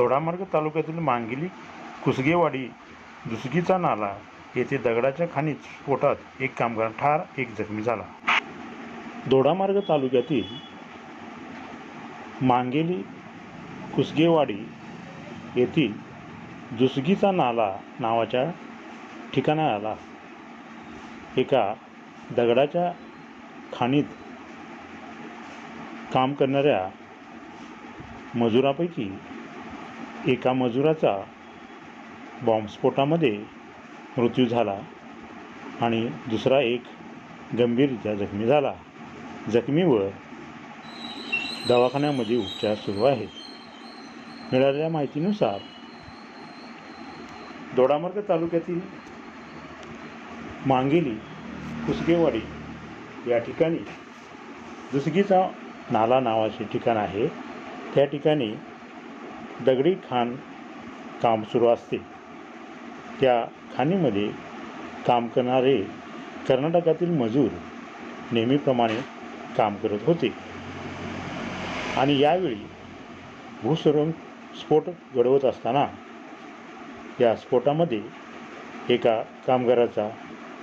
दोडामार्ग तालुक्यातील मांगिली कुसगेवाडी दुसगीचा नाला येथे दगडाच्या खाणीत स्फोटात एक कामगार ठार एक जखमी झाला. दोडामार्ग तालुक्यातील मांगेली कुसगेवाडी येथील दुसगीचा नाला नावाच्या ठिकाणाला एका दगडाच्या खाणीत काम करणाऱ्या मजुरापैकी एका मजुराचा बॉम्बस्फोटामध्ये मृत्यू झाला आणि दुसरा एक गंभीररित्या जखमी झाला. जखमीवर दवाखान्यामध्ये उपचार सुरू आहेत. मिळालेल्या माहितीनुसार दोडामार्ग तालुक्यातील मांगेली कुसगेवाडी या ठिकाणी दुसगीचा नाला नावाचे ठिकाण आहे. त्या ठिकाणी दगडी खाण काम सुरू असते. त्या खाणीमध्ये काम करणारे कर्नाटकातील मजूर नेहमीप्रमाणे काम करत होते. आणि यावेळी भूसुरुंग स्फोट घडवत असताना या स्फोटामध्ये एका कामगाराचा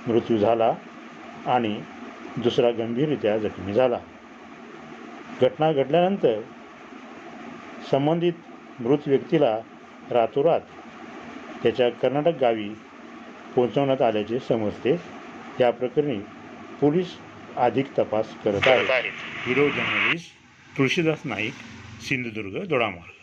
मृत्यू झाला आणि दुसरा गंभीररित्या जखमी झाला. घटना घडल्यानंतर संबंधित मृत व्यक्तीला रातोरात त्याच्या कर्नाटक गावी पोहोचवण्यात आल्याचे समजते. या प्रकरणी पोलीस अधिक तपास करत आहेत. Hero journalist Tulshidas Naik Sindhudurg Dodamarg